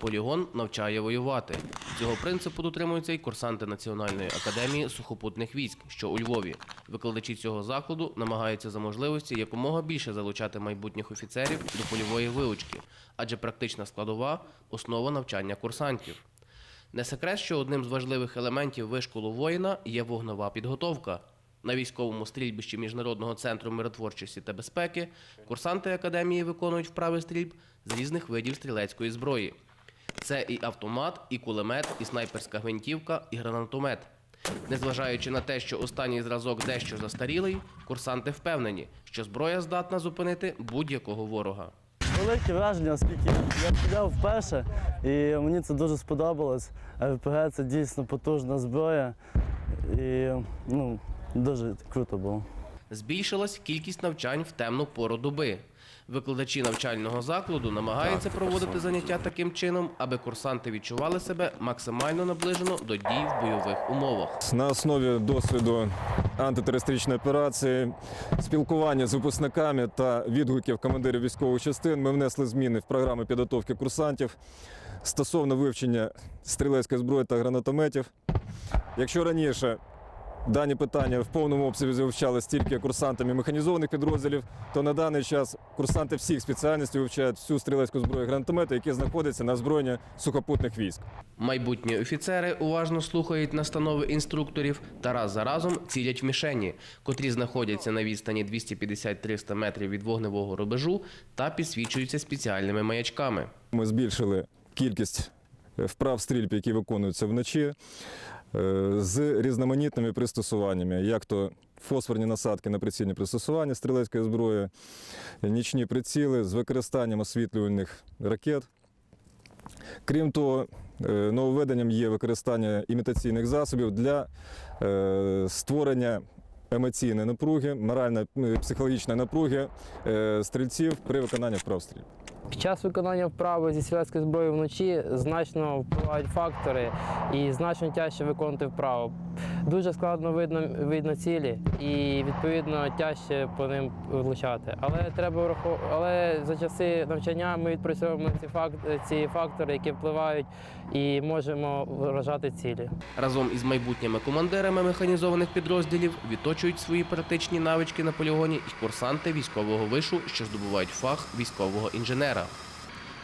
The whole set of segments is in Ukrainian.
Полігон навчає воювати. Цього принципу дотримуються й курсанти Національної академії сухопутних військ, що у Львові. Викладачі цього закладу намагаються за можливості якомога більше залучати майбутніх офіцерів до польової вилучки, адже практична складова основа навчання курсантів. Не секрет, що одним з важливих елементів вишколу воїна є вогнова підготовка. На військовому стрільбищі Міжнародного центру миротворчості та безпеки курсанти академії виконують вправи стрільб з різних видів стрілецької зброї. Це і автомат, і кулемет, і снайперська гвинтівка, і гранатомет. Незважаючи на те, що останній зразок дещо застарілий, курсанти впевнені, що зброя здатна зупинити будь-якого ворога. Велике враження, оскільки я підняв вперше, і мені це дуже сподобалось. РПГ це дійсно потужна зброя. І ну, дуже круто було. Збільшилась кількість навчань в темну пору доби. Викладачі навчального закладу намагаються проводити заняття таким чином, аби курсанти відчували себе максимально наближено до дій в бойових умовах. На основі досвіду антитерористичної операції, спілкування з випускниками та відгуків командирів військових частин ми внесли зміни в програми підготовки курсантів стосовно вивчення стрілецької зброї та гранатометів. Якщо раніше дані питання в повному обсязі вивчалися тільки курсантами механізованих підрозділів, то на даний час курсанти всіх спеціальностей вивчають всю стрілецьку зброю і гранатомети, які знаходяться на озброєнні сухопутних військ. Майбутні офіцери уважно слухають настанови інструкторів та раз за разом цілять в мішені, котрі знаходяться на відстані 250-300 метрів від вогневого рубежу та підсвічуються спеціальними маячками. Ми збільшили кількість е, вправ стрільб, які виконуються вночі, з різноманітними пристосуваннями, як то фосфорні насадки на прицільні пристосування стрілецької зброї, нічні приціли з використанням освітлювальних ракет. Крім того, е, нововведенням є використання імітаційних засобів для е, створення емоційної напруги, морально-психологічної напруги е, стрільців при виконанні вправ стрільб. Під час виконання вправи зі стрілецької зброї вночі значно впливають фактори і значно тяжче виконувати вправу. Дуже складно видно, видно цілі і відповідно тяжче по ним влучати. Але треба але за часи навчання ми відпрацьовуємо ці, факт... ці фактори, які впливають, і можемо вражати цілі. Разом із майбутніми командирами механізованих підрозділів відточують свої практичні навички на полігоні і курсанти військового вишу, що здобувають фах військового інженера.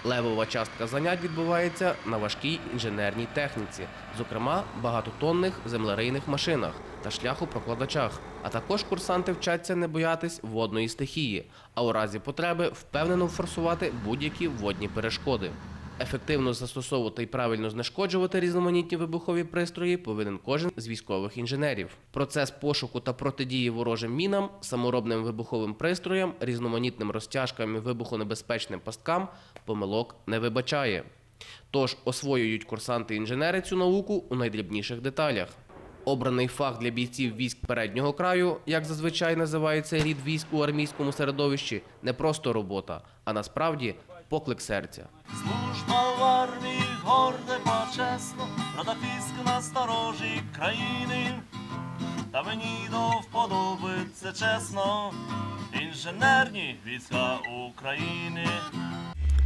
Левова частка занять відбувається на важкій інженерній техніці, зокрема багатотонних землерийних машинах та шляхопрокладачах. А також курсанти вчаться не боятись водної стихії, а у разі потреби впевнено форсувати будь-які водні перешкоди. Ефективно застосовувати і правильно знешкоджувати різноманітні вибухові пристрої повинен кожен з військових інженерів. Процес пошуку та протидії ворожим мінам, саморобним вибуховим пристроям, різноманітним розтяжкам і вибухонебезпечним пасткам помилок не вибачає. Тож освоюють курсанти-інженери цю науку у найдрібніших деталях. Обраний фах для бійців військ переднього краю, як зазвичай називається рід військ у армійському середовищі, не просто робота, а насправді поклик серця. В армії горде почесно, Рада фіск на сторожі країни. Та мені до вподоби чесно, інженерні війська України.